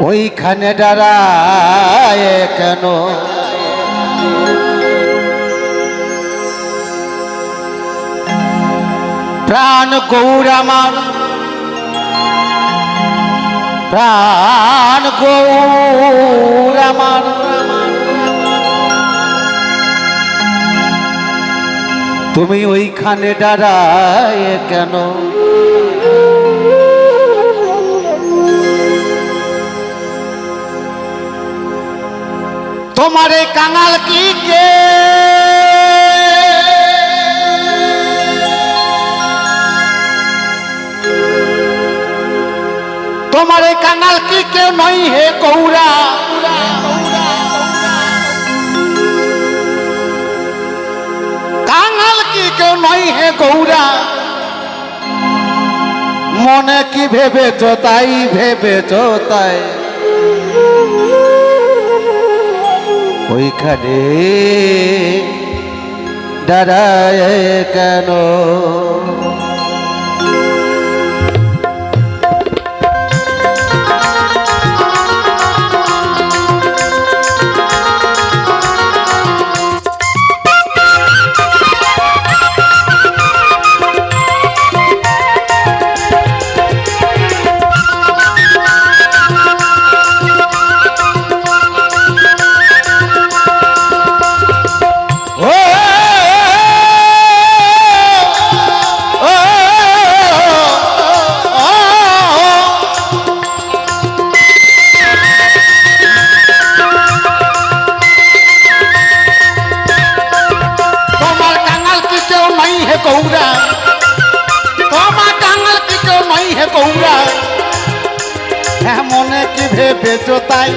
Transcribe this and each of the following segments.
ওইখানে দাঁড়ায় কেন? প্রাণ গৌর আমার। প্রাণ গৌর তুমি ওইখানে দাঁড়ায় কেন? তোমার এই কাঙাল কি কে? তোমার এই কাঙাল কি কেউ নই হে কৌরা? কাঙাল কি কেউ নই হে গৌরা মনে কি ভেবেছ, তাই ভেবেছ, তাই। ওইখানে দাঁড়ায় কেন? কি ভেবেছো তাই?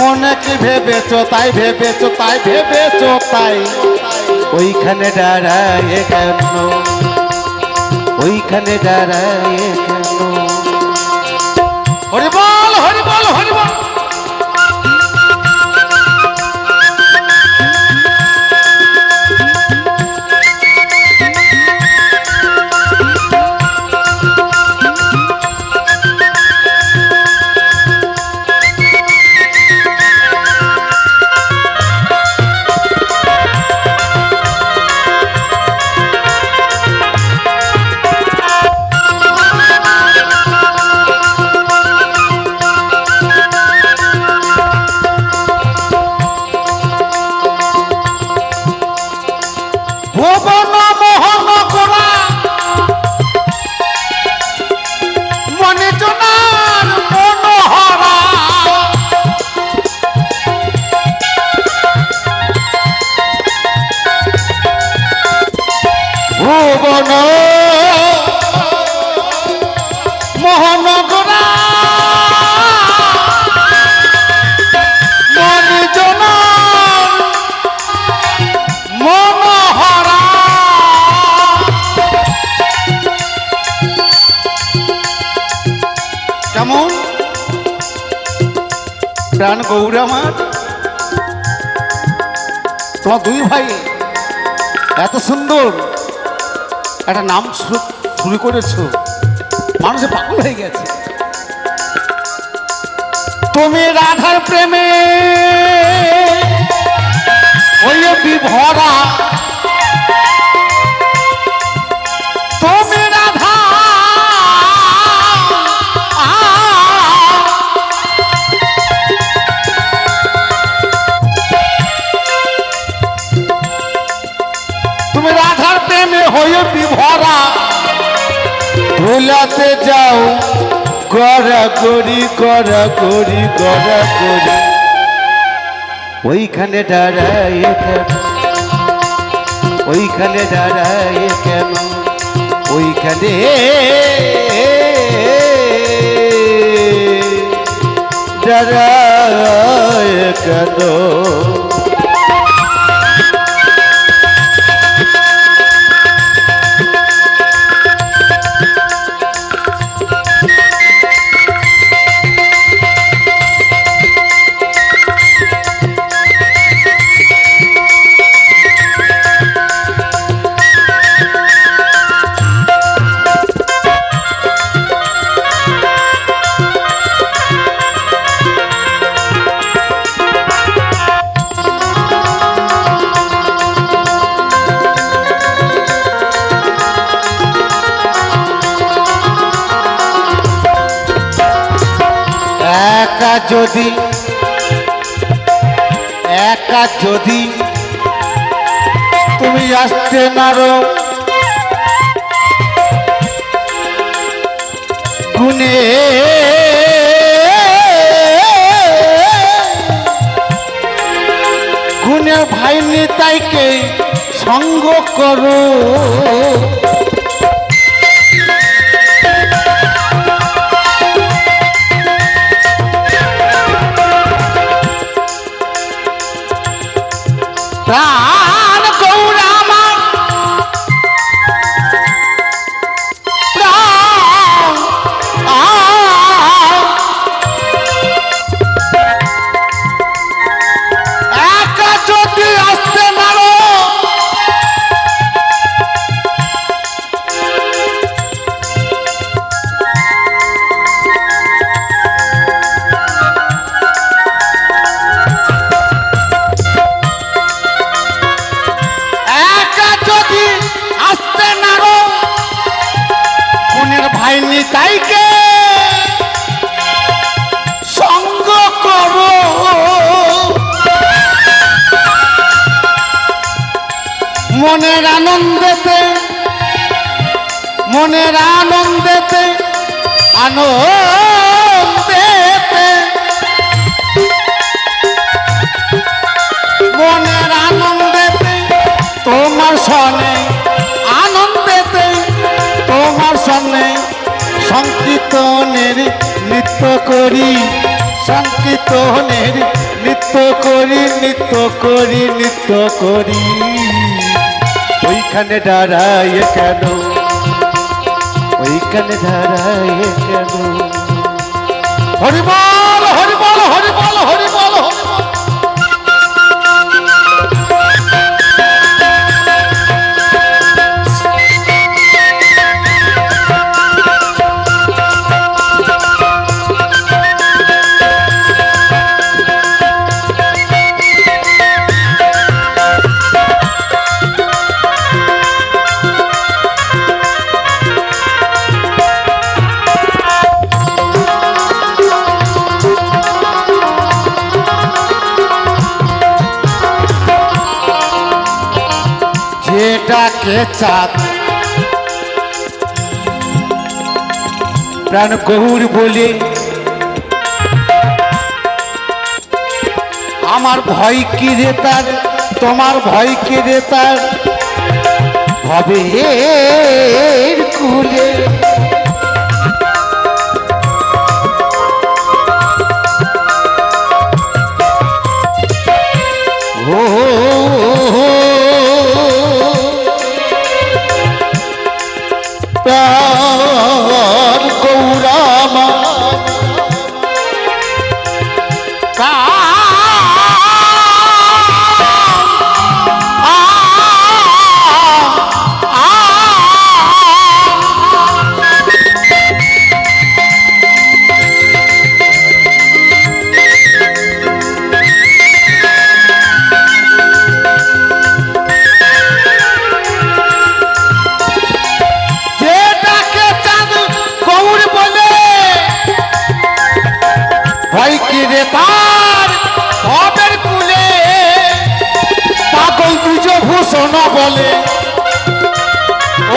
মনে কি ভেবেছো তাই? ভেবেছো তাই? ভেবেছো তাই? ওইখানে দাঁড়ায় কেন? ওইখানে দাঁড়ায় প্রাণ গৌর আমার। তোমার দুই ভাই এত সুন্দর একটা নাম শুরু করেছ, মানুষে পাগল হয়ে গেছে। তুমি রাধার প্রেমে ওই বিভরা গড়া করি করা গড়ি গড়া গড়ি ওইখানে দাঁড়ায় কেন? ওইখানে দাঁড়ায় কেন? ওইখানে দাঁড়ায় কেন? যদি একা যদি তুমি আসতে নারো গুনে গুণের ভাই নেতাইকে সঙ্গ করো। মনের আনন্দেতে মনের আনন্দেতে আনন্দেতে। মনের আনন্দেতে, তোমার সনে আনন্দেতে, তোমার সনে সংকীর্তনের নৃত্য করি, সংকীর্তনের নৃত্য করি নৃত্য করি নৃত্য করি। ওইখানে দাঁড়ায় কেন? ওইখানে দাঁড়ায় কেন? হরিবল! যেটাকে চাঁদ? প্রাণ গৌর বলে আমার ভয় কি রে তার? তোমার ভয় কি রে তার? হবে কুলে ভয় কি রে তার? ভবের কুলে পাগল দুজ ভূষণ বলে।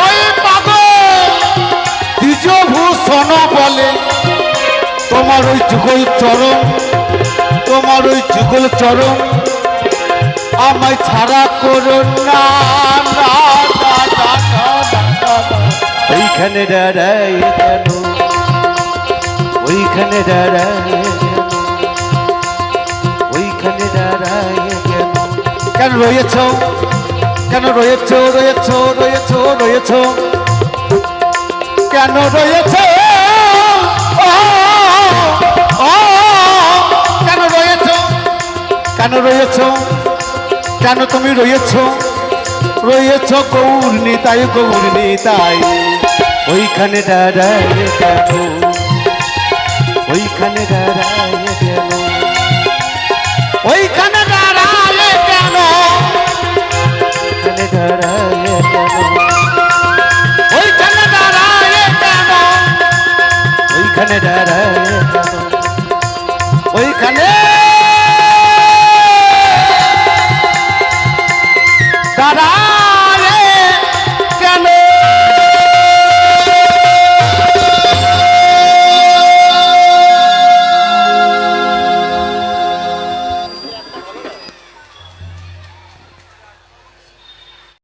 ওই পাগল দ্বিজ ভূষণ বলে। তোমার ওই যুগল চরম, তোমার ওই যুগল চরম, আমায় ছাড়া করো না। ওইখানে ওইখানে দাঁড়ায় কেন? রয়েছ? কেন রয়েছ? রয়েছ? রয়েছ? রয়েছ? কেন রয়েছ? কেন রয়েছ? কেন রয়েছ? কেন তুমি রয়েছ? রয়েছ গৌর নিতাই গৌর নিতাই। ওইখানে দাঁড়ায় ওইখানে দাঁড়ায় ওইখানে দাঁড়ালে কেন? ওইখানে দাঁড়ালে কেন? ওইখানে দাঁড়ালে ওইখানে দাঁড়া